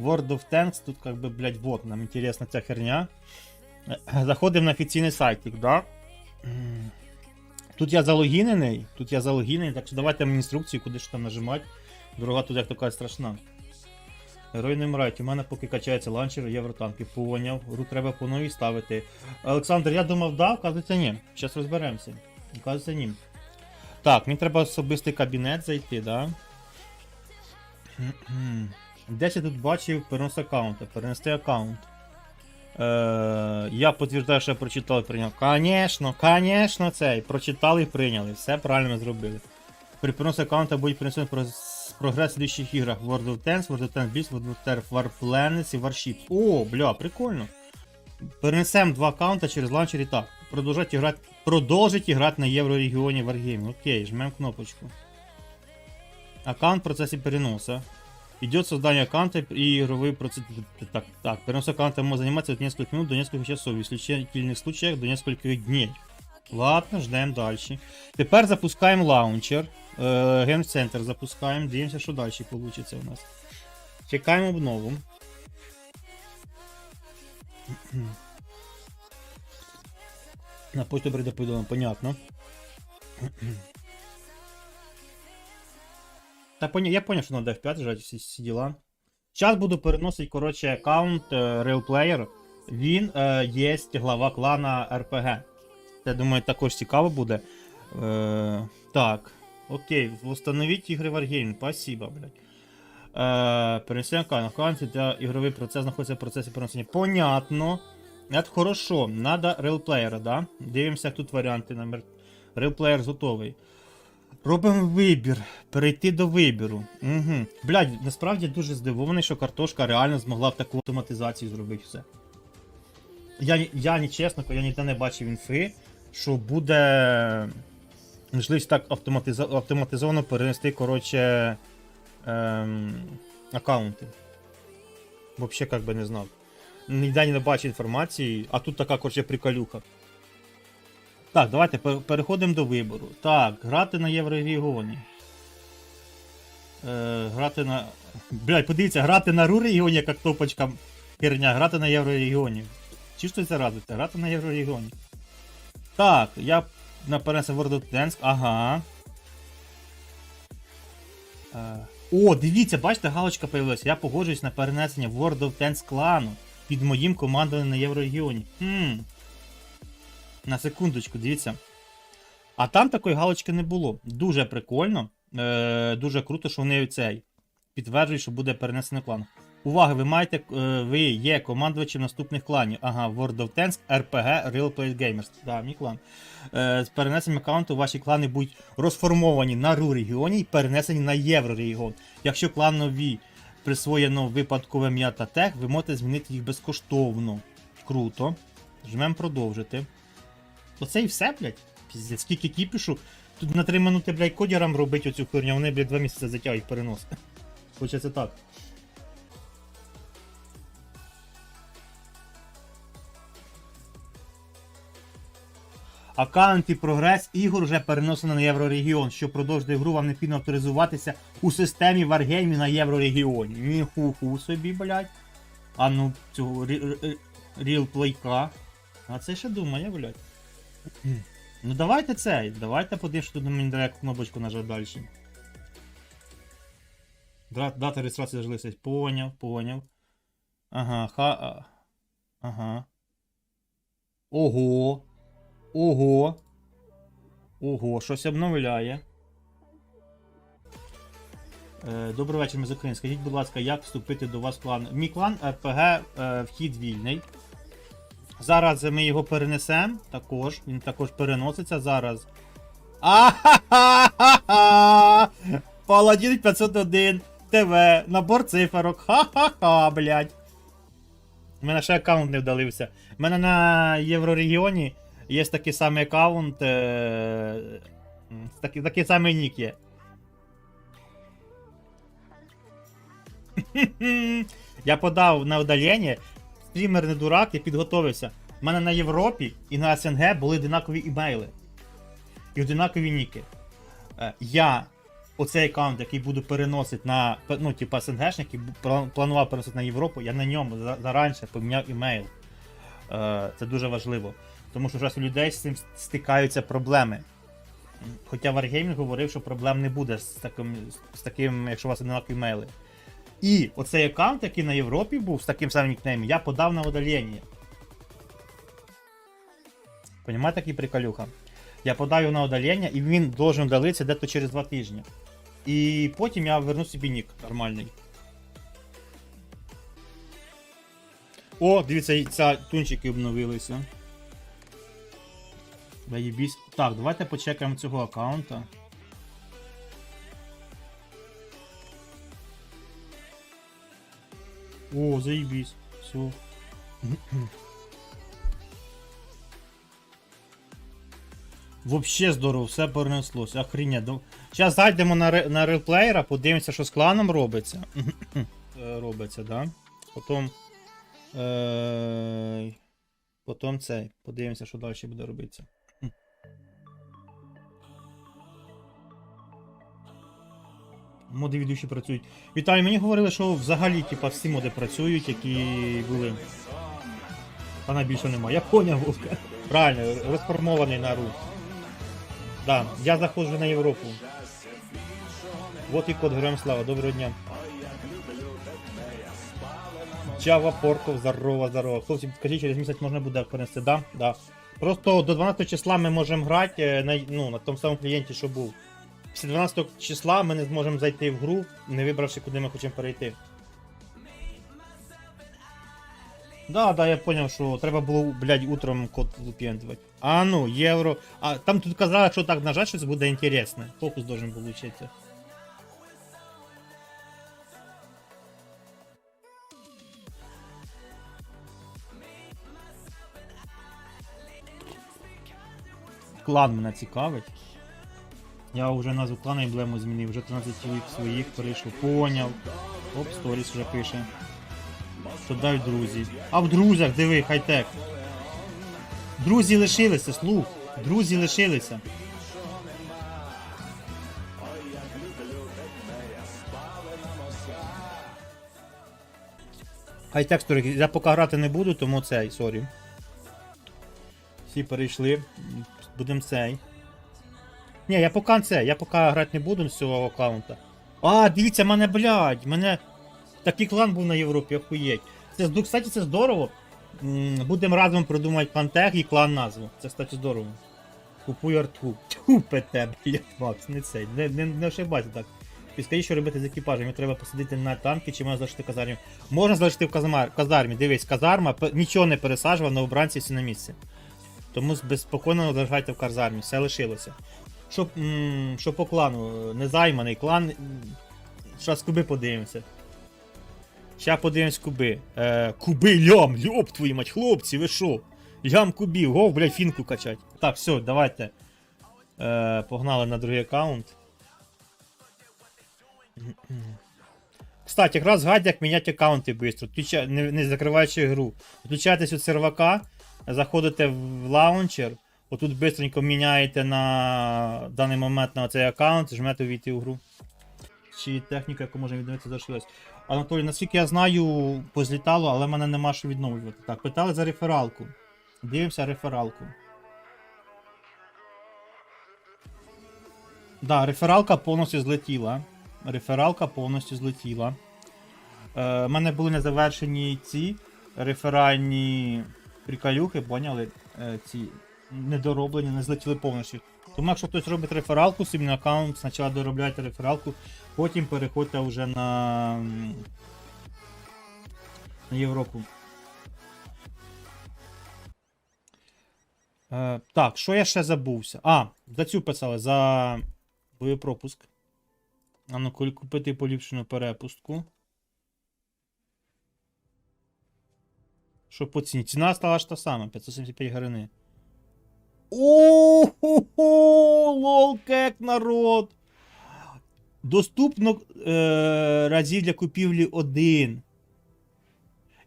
World of Tanks, тут как бы, блядь, вот, нам интересна ця херня. Е, Заходимо на офіційний сайтик, да? Тут я залогінений, тут я залогінений, так що давайте мені інструкцію, куди ж там нажимати. Дорога тут як така страшна. Герой не вмирають, у мене поки качається ланчер євротанки. Поняв. Ру треба по новій ставити. Олександр, я думав, да, вказується ні. Зараз розберемося. Вказується ні. Так, мені треба особистий кабінет зайти, да? Десь я тут бачив перенос аккаунта. Перенести аккаунт. Е, я підтверждаю, що я прочитав і прийняв. Конечно, конечно, цей. Прочитали і прийняли. Все правильно зробили. При переносі аккаунта будуть перенесені про- прогрес слідчих іграх World of Tanks, World of Tanks Beast, World of Tanks War Planets і Warships. О, бля, прикольно. Перенесемо два аккаунта через ланчер так. Продовжать грати, продовжить грати на Єврорегіоні Wargame. Окей, жмем кнопочку. Аккаунт в процессе переноса. Идет создание аккаунта и игровой процесс. Так, так, перенос аккаунта может заниматься от нескольких минут до нескольких часов, в исключительных случаях до нескольких дней. Ладно, ждем дальше. Тепер запускаємо лаунчер. Е, Геймцентр запускаємо. Дивимося, що далі вийде у нас. Чекаємо обнову. На почту прийде повідомлення, понятно. Та поня... я поняв, що надо F5 жать всі, всі діла. Зараз буду переносити, коротше, аккаунт е, Real Player. Він е, є глава клана RPG. Я думаю, також цікаво буде. Е, так. Окей, встановіть ігри Wargame. Спасибо, блядь. Е, перенесення аккаунт. Аккаунт для ігровий процес знаходиться в процесі перенесення. Понятно. Это хорошо. Надо Real Player, да? Дивимося, як тут варіанти. Номер... Real Player готовий. Робимо вибір. Перейти до вибіру. Угу. Блядь, насправді дуже здивований, що картошка реально змогла в таку автоматизацію зробити все. Я, я ні чесно, я ніде не бачив інфи, що буде можливість так автоматиза... автоматизовано перенести, коротше, ем... аккаунти. Вообще, как би не знав. Ніде не бачив інформації, а тут така, коротше, приколюха. Так, давайте переходимо до вибору. Так, грати на Єврорегіоні. Е, грати на. Блядь, подивіться, грати на Ру-регіоні, як топочка херня, грати на Єврорегіоні. Чи ж це радиться? Грати на Єврорегіоні. Так, я на перенесення World of Tanks, ага. Е, О, дивіться, бачите, галочка появилася. Я погоджуюсь на перенесення World of Tanks клану під моїм командуванням на Єврорегіоні. Хм. На секундочку, дивіться. А там такої галочки не було. Дуже прикольно. Е, дуже круто, що вони цей підтверджують, що буде перенесено клан. Увага, ви маєте, е, ви є командувачем наступних кланів. Ага, World of Tanks, RPG, Real Play Gamers. Да, мій клан. Е, з перенесенням аккаунту ваші клани будуть розформовані на РУ регіоні і перенесені на Єврорегіон. Якщо кланові присвоєно випадкове ім'я та тег, ви можете змінити їх безкоштовно. Круто. Жмемо продовжити. Оце і все, блядь. Піздець, скільки кіпішу. Тут на 3 минути, блядь, кодірам робить оцю херню, вони, блядь, 2 місяці затягують перенос. Це так. Аккаунт і прогрес ігор вже перенесено на Єврорегіон. Щоб продовжити гру, вам необхідно авторизуватися у системі Wargame на Єврорегіоні. Ніху-ху собі, блядь. А ну, цього Playka. А це ще думає, блядь. Ну давайте цей, давайте подивимось, що тут мені дає кнопочку нажати далі. Дата реєстрації зажглися. Поняв, поняв. Ага, ха. Ага. Ого. Ого. Ого, щось обновляє. Е, Добрий вечір, з Скажіть, будь ласка, як вступити до вас в клан? Мій клан РПГ е, вхід вільний. Зараз ми його перенесемо. Також. Він також переноситься зараз. А-ха-ха-ха-ха! Паладін 501 ТВ. Набор циферок. Ха-ха-ха, блядь. У мене ще аккаунт не вдалився. У мене на Єврорегіоні є такий самий аккаунт. Е... Такий, такий самий нік є. Я подав на удалення. Стрімер не дурак, я підготовився. У мене на Європі і на СНГ були одинакові імейли. І одинакові ніки. Е, Я оцей аккаунт, який буду переносити на ну, типа СНГшник, який планував переносити на Європу, я на ньому за- заранше поміняв імейл. Е, Це дуже важливо. Тому що зараз у людей з цим стикаються проблеми. Хоча Wargaming говорив, що проблем не буде з таким, з таким якщо у вас одинакові мейли. І оцей аккаунт, який на Європі був з таким самим нікнеймом, я подав на удалення. Понімаєте, який приколюха? Я подав його на удалення, і він должен удалитися десь через 2 тижні. І потім я верну собі нік нормальний. О, дивіться, ця тунчики обновилися. Заєбісь. Так, давайте почекаємо цього аккаунта. О, заебись. Все. Вообще здорово, все перенеслось. Охренеть. Зараз зайдемо на, на реплеєра, подивимося, що з кланом робиться. Е, робиться, да? Потім. Е... Потім цей. Подивимося, що далі буде робитися. Моди ведучі працюють. Віталій, мені говорили, що взагалі типа, всі моди працюють, які були. Вона більше немає. Я поняв, Вовка. Правильно, розформований на ру. Да, я заходжу на Європу. Вот і код Героям Слава, доброго дня. Java Порков, здорово, здорово. Хлопці, скажіть, через місяць можна буде перенести, да? Да. Просто до 12 числа ми можемо грати е, на, ну, на тому самому клієнті, що був. Після 12 числа ми не зможемо зайти в гру, не вибравши, куди ми хочемо перейти. Да, да, я поняв, що треба було, блядь, утром код вип'єндувати. А ну, євро. А там тут казали, що так нажать, щось буде інтересне. Фокус должен получиться. Клан мене цікавить. Я вже назву клана емблему змінив, вже 13 чоловік своїх перейшло. Поняв. Оп, сторіс вже пише. Що дають друзі. А в друзях, диви, хай-тек. Друзі лишилися, слух. Друзі лишилися. Хай-тек сторіс. Я поки грати не буду, тому цей, сорі. Всі перейшли. Будем цей. Ні, я поки це, я поки грати не буду з цього аккаунта. А, дивіться, мене, блядь, мене. Такий клан був на Європі, охуєть. Це, кстати, це здорово. Будемо разом придумати клан тег і клан назву. Це, кстати, здорово. Купуй арту. Тьфу, ПТ, блядь, Макс, не цей. Не, не, не ошибайся так. Підскажи, що робити з екіпажем. Йому треба посадити на танки, чи можна залишити казармі. Можна залишити в казамар- казармі. Дивись, казарма, нічого не пересаджував, на обранці всі на місці. Тому безпокійно залишайте в казармі, все лишилося. Що, що по клану, незайманий клан. Зараз куби подивимося. Ща подивимось куби. Е, куби лям, льоп твою мать, хлопці, ви що? Лям кубів, гов, блядь, фінку качать. Так, все, давайте. Е, погнали на другий аккаунт. Кстати, якраз гайд, як міняти аккаунти швидко, не, не закриваючи гру. Включаєтесь у сервака, заходите в лаунчер, отут швидко міняєте на даний момент на цей аккаунт, жмете увійти у гру. Чи техніка, яку можна відновити, залишилась. Анатолій, наскільки я знаю, позлітало, але мене нема що відновлювати. Так, питали за рефералку. Дивимося рефералку. Да, рефералка повністю злетіла. Рефералка повністю злетіла. Е, У мене були незавершені ці реферальні приколюхи, поняли? Е, ці недороблені, не злетіли повністю. Тому якщо хтось робить рефералку, собі аккаунт, спочатку доробляйте рефералку, потім переходьте вже на, на Європу. Е, так, що я ще забувся? А, за цю писали, за боєпропуск. А ну купити поліпшену перепустку. Що по ціні? Ціна стала ж та сама, 575 гривень. О-хо-хо! Лолкек, народ! Доступно е, разів для купівлі один.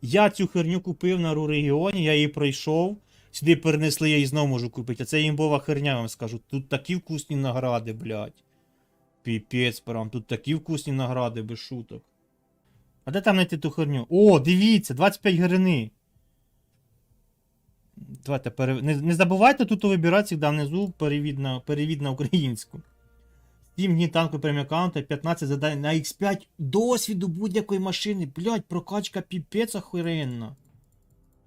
Я цю херню купив на Ру-регіоні, я її пройшов. Сюди перенесли, я її знову можу купити. А це імбова херня, вам скажу. Тут такі вкусні награди, блядь. Піпець, прям тут такі вкусні награди, без шуток. А де там знайти ту херню? О, дивіться, 25 гривни. Давайте пере... не, не забувайте тут вибирати завжди внизу перевід на, перевід на українську. 7 днів танку аккаунта, 15 задань на X5 досвіду будь-якої машини. Блять, прокачка піпець охуєнна.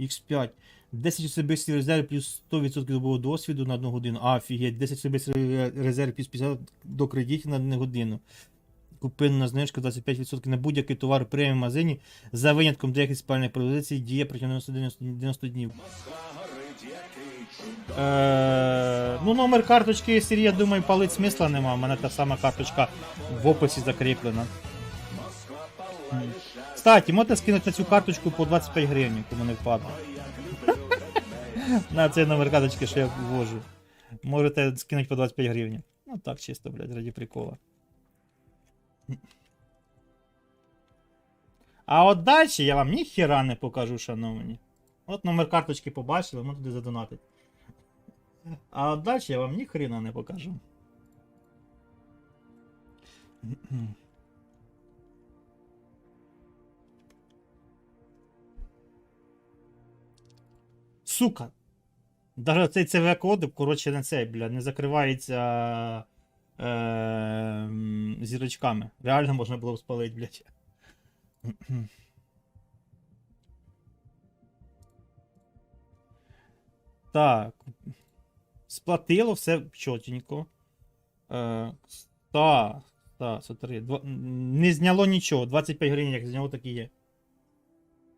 X5. 10 особистих резерв плюс 100% добового досвіду на 1 годину. А, Офігеть, 10 особистих резерв плюс 50 до кредитів на 1 годину. Купинна знижка 25% на будь-який товар в преміум магазині за винятком деяких спальних пропозицій діє протягом 90, 90 днів. Е, ну, номер карточки Сірі, я думаю, палить смисла нема. У мене та сама карточка в описі закріплена. Кстати, можете скинути на цю карточку по 25 гривень, яку мене впаде. На цей номер карточки, що я ввожу. Можете скинути по 25 гривень. Ну так, чисто, блядь, раді прикола. А от далі я вам ніхіра не покажу, шановні. От номер карточки побачили, можна туди задонатити. А от далі я вам ні хрена не покажу. Сука. Даже цей ЦВ-код, коротше, не цей, бля, не закривається е, зірочками. Реально можна було б спалити, блядь. Так. Сплатило все чотенько. Е, та, та, смотри. Два, не зняло нічого. 25 гривень, як зняло, так і є.